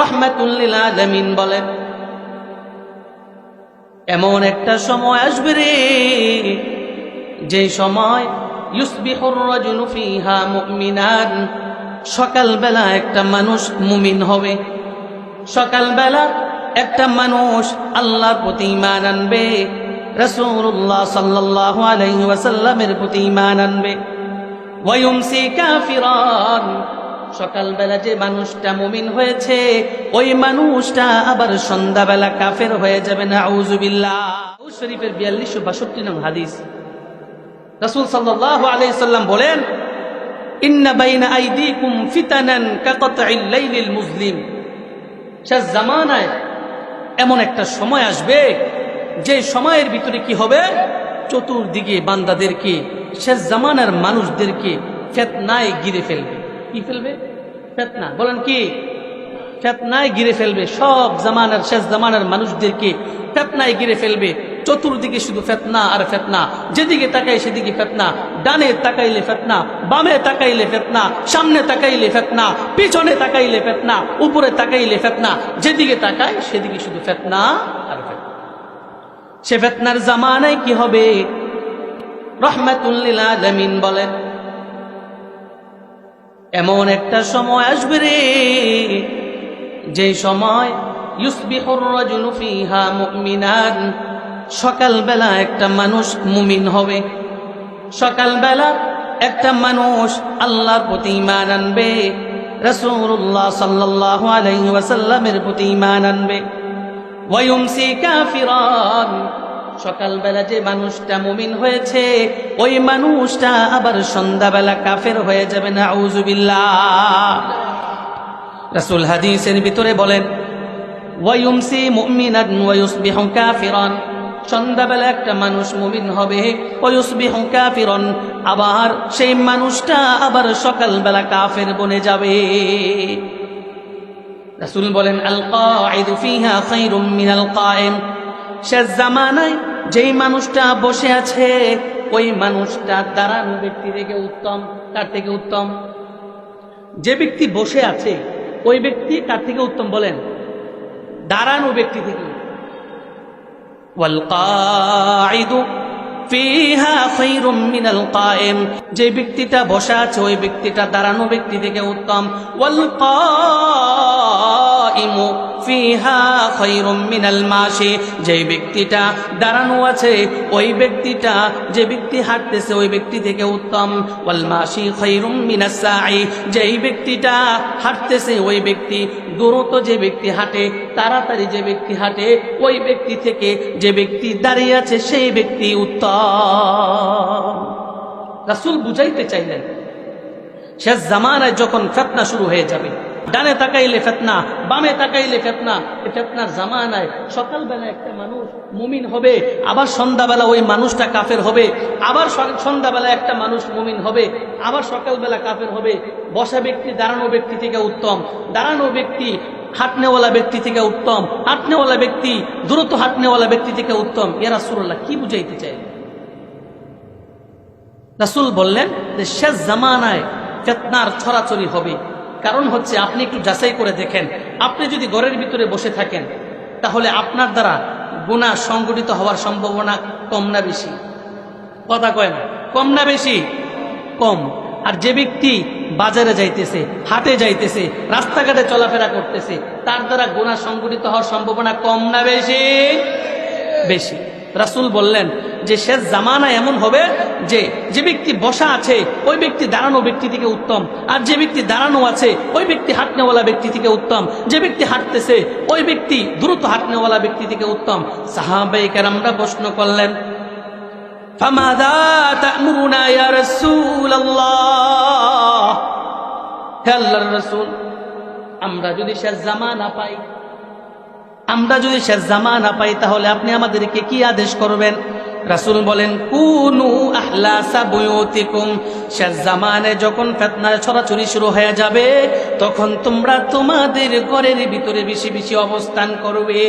রহমাতুল্লিল আলমিন বলেন এমন একটা সময় আসবে রে, যে সময় সকালবেলা একটা মানুষ মুমিন হবে। সকালবেলা একটা মানুষ আল্লাহর প্রতি ইমান আনবে রসুল্লাহ সাল্লাহ ওয়াসাল্লামের প্রতি ইমান আনবে। সকালবেলা যে মানুষটা মুমিন হয়েছে, ওই মানুষটা আবার সন্ধ্যাবেলা কাফের হয়ে যাবে না আউজুবিল্লাহ শরীফের বিয়াল্লিশশো বাষট্টি নং হাদিস। রাসূল সাল্লাল্লাহু আলাইহি সাল্লাম বলেন, ইন্না বাইনা আইদিকুম ফিতানান কাকাতইল লাইলিল মুসলিম শেষ জামানায় এমন একটা সময় আসবে, যে সময়ের ভিতরে কি হবে? চতুর্দিকে বান্দাদেরকে শেষ জামানার মানুষদেরকে ফেতনায় গিরে ফেলবে। কি ফেলবে? ফেতনা। বলেন কি? ফেতনায় গিরে ফেলবে। সব জামানার, শেষ জামানার মানুষদেরকে ফেতনায় গিরে ফেলবে। চতুর্দিকে শুধু ফেতনা আর ফেতনা। যেদিকে তাকাই সেদিকে ফেতনা। ডানে তাকাইলে ফেতনা, বামে তাকাইলে ফেতনা, সামনে তাকাইলে ফেতনা, পিছনে তাকাইলে ফেতনা, উপরে তাকাইলে ফেতনা। যেদিকে তাকায় সেদিকে শুধু ফেতনা আর ফেতনা। সে ফেতনার জামানায় কি হবে? রহমাতুল্লিল আলমিন বলেন এমন একটা সময় আসবে রে যে সময় সকালবেলা একটা মানুষ মুমিন হবে। সকালবেলা একটা মানুষ আল্লাহর প্রতি ইমান আনবে রসুল্লাহ সাল্লাহ ওয়াসাল্লামের প্রতি ইমান আনবে। ওয়ায়ুমসি কাফিরান সকালবেলা যে মানুষটা মুমিন হয়েছে, ওই মানুষটা আবার সন্ধ্যাবেলা কাফের হয়ে যাবে না আউজুবিল্লাহ রাসুল হাদিসের ভিতরে বলেন, ওয়ায়ুমসি মুমিনান ওয়ায়ুসবিহু কাফিরান। সন্ধ্যাবেলা একটা মানুষ মুমিন হবে ওয়ুসবিহু কাফিরন। আবার সেই মানুষটা আবার সকালবেলা কাফের বনে যাবে। রাসূল বলেন আল কাঈদু ফিহা খায়রুম মিনাল কায়েম। শেষ জামানায় যেই মানুষটা বসে আছে, ওই মানুষটা দাঁড়ানো ব্যক্তি থেকে উত্তম, তার থেকে উত্তম। যে ব্যক্তি বসে আছে, ওই ব্যক্তি তার থেকে উত্তম বলেন। দাঁড়ানো ব্যক্তি থেকে। যে ব্যক্তিটা বসা আছে, ওই ব্যক্তিটা দাঁড়ানো ব্যক্তি থেকে উত্তম। ওয়াল ইমু ফিহা খৈরুম মিনাল মাসি যে ব্যক্তিটা দাঁড়ানো আছে, ওই ব্যক্তিটা যে ব্যক্তি হাঁটতেছে, ওই ব্যক্তি থেকে উত্তম। ওয়াল মাসি খৈরুম মিনাসাই যেই ব্যক্তিটা হাঁটতেছে, ওই ব্যক্তি দ্রুত যে ব্যক্তি হাঁটে, তাড়াতাড়ি যে ব্যক্তি হাঁটে, ওই ব্যক্তি থেকে যে ব্যক্তি দাঁড়িয়ে আছে, সেই ব্যক্তি উত্তম। রাসুল বুঝাইতে চাইলেন, শেষ জামানায় যখন ফেতনা শুরু হয়ে যাবে ডানে তাকাইলে ফেতনা, বামে তাকাইলে ফেতনা। এই ফেতনার জামানায় সকালবেলা একটা মানুষ মুমিন হবে, আবার সন্ধ্যাবেলা ওই মানুষটা কাফের হবে, আবার সন্ধ্যাবেলা একটা মানুষ মুমিন হবে, আবার সকালবেলা কাফের হবে। বসা ব্যক্তি, দাঁড়ানো ব্যক্তি থেকে উত্তম। দাঁড়ানো ব্যক্তি, হাঁটনেওয়ালা ব্যক্তি থেকে উত্তম। হাঁটনেওয়ালা ব্যক্তি, দ্রুত হাঁটনেওয়ালা ব্যক্তি থেকে উত্তম। এরা সুরল্লাহ কি বুঝাইতে চায় রাসুল বললেন যে শেষ জামানায় ফেতনার ছড়াছড়ি হবে। কারণ হচ্ছে আপনি একটু যাচাই করে দেখেন। আপনি যদি ঘরের ভিতরে বসে থাকেন, তাহলে আপনার দ্বারা গুণা সংগঠিত হওয়ার সম্ভাবনা কম না বেশি। কথা কয় না, কম না বেশি? কম। আর যে ব্যক্তি বাজারে যাইতেছে, হাটে যাইতেছে, রাস্তাঘাটে চলাফেরা করতেছে, তার দ্বারা গুণা সংগঠিত হওয়ার সম্ভাবনা কম না বেশি? বেশি। রাসুল বললেন যে শেষ জামানা এমন হবে যে যে ব্যক্তি বসা আছে, ওই ব্যক্তি দাঁড়ানো ব্যক্তি থেকে উত্তম। আর যে ব্যক্তি দাঁড়ানো আছে, ওই ব্যক্তি হাঁটনেওয়ালা ব্যক্তি থেকে উত্তম। যে ব্যক্তি হাঁটতেছে, ওই ব্যক্তি দ্রুত হাঁটনেওয়ালা ব্যক্তি থেকে উত্তম। সাহাবাই কেরামরা প্রশ্ন করলেন আমরা যদি শেষ জামানা পাই আমরা যদি শেষ জামানা পাই, তাহলে আপনি আমাদেরকে কি আদেশ করবেন? রাসুল বলেন, কুনু আহলাসা যখন ফিতনা ছড়াছড়ি শুরু হয়ে যাবে, তখন তোমরা তোমাদের ঘরের ভিতরে বেশি বেশি অবস্থান করবে।